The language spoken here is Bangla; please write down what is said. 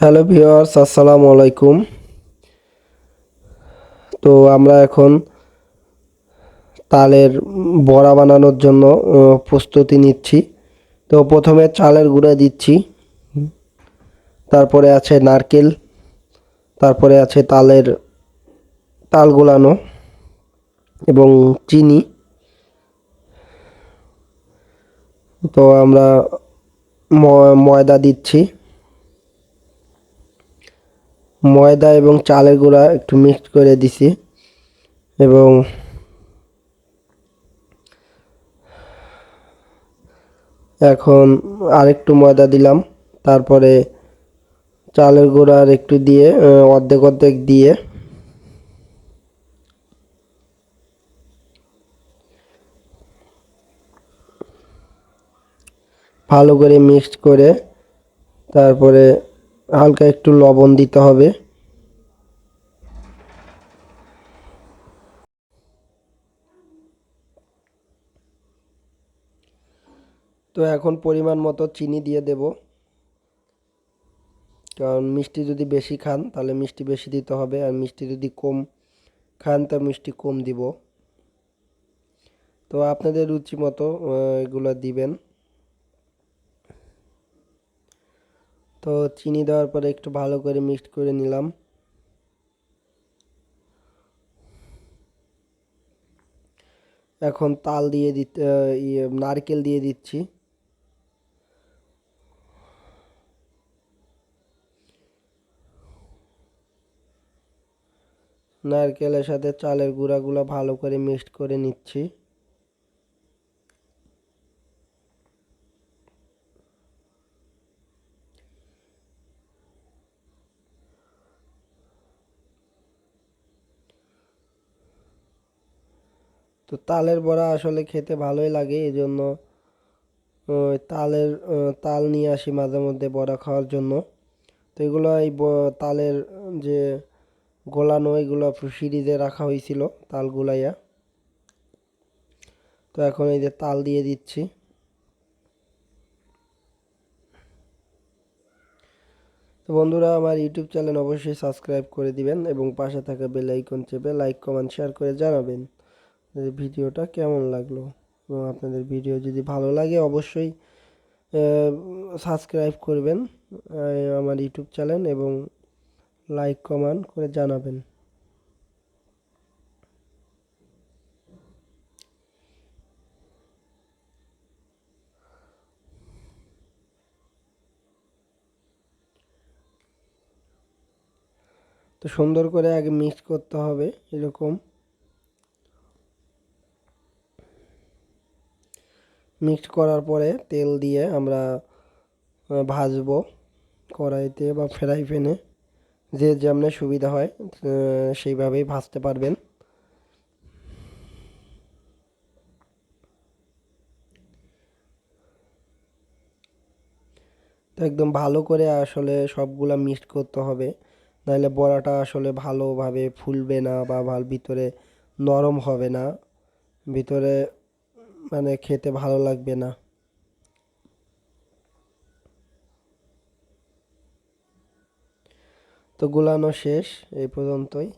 হ্যালো ভিওয়ার্স আসসালামু আলাইকুম। তো আমরা এখন তালের বড়া বানানোর জন্য প্রস্তুতি নিচ্ছি। তো প্রথমে চালের গুঁড়া দিচ্ছি। তারপরে আছে নারকেল, তারপরে আছে তালের তাল গোলানো এবং চিনি। তো আমরা ময়দা দিচ্ছি। ময়দা এবং চালের গুঁড়া একটু মিক্সড করে দিছি। এবং এখন আরেকটু ময়দা দিলাম। তারপরে চালের গুঁড়া আর একটু দিয়ে অর্ধেক অর্ধেক দিয়ে ভালো করে মিক্সড করে তারপরে হালকা একটু লবণ দিতে হবে। তো এখন পরিমাণ মতো চিনি দিয়ে দেব। কারণ মিষ্টি যদি বেশি খান, তাহলে মিষ্টি বেশি দিতে হবে। আর মিষ্টি যদি কম খান, তা মিষ্টি কম দিব। তো আপনাদের রুচি মতো এগুলো দিবেন। তো চিনি দেওয়ার পরে একটু ভালো করে মিক্সড করে নিলাম। এখন তাল দিয়ে দিতে ইয়ে নারকেল দিয়ে দিচ্ছি। নারকেলের সাথে চালের গুঁড়াগুলো ভালো করে মিক্সড করে নিচ্ছি। তো তালের বড়া আসলে খেতে ভালোই লাগে এই জন্য তালের তাল নিয়ে আসি মাঝে মধ্যে বড়া খাওয়ার জন্য। তো এগুলো এই তালের যে গোলানো এগুলো ফ্রিজে রাখা হয়েছিল তাল গুলাইয়া। তো এখন এই যে তাল দিয়ে দিচ্ছি। তো বন্ধুরা, আমার ইউটিউব চ্যানেল অবশ্যই সাবস্ক্রাইব করে দিবেন এবং পাশে থাকা বেল আইকন চেপে লাইক, কমেন্ট, শেয়ার করে জানাবেন। ভিডিওটা কেমন লাগল? এবং আপনাদের ভিডিও যদি ভালো লাগে, অবশ্যই সাবস্ক্রাইব করবেন আমার ইউটিউব চ্যানেল এবং লাইক, কমেন্ট করে জানাবেন। তো সুন্দর করে আগে মিক্স করতে হবে, এরকম। মিক্সড করার পরে তেল দিয়ে আমরা ভাজবো কড়াইতে বা ফ্রাই প্যানে। যে যেমন সুবিধা হয় সেইভাবেই ভাজতে পারবেন। তো একদম ভালো করে আসলে সবগুলা মিক্সড করতে হবে। নাহলে বড়াটা আসলে ভালোভাবে ফুলবে না বা ভালো ভিতরে নরম হবে না। ভিতরে মানে খেতে ভালো লাগবে না। তো গুলানো শেষ এই পর্যন্তই।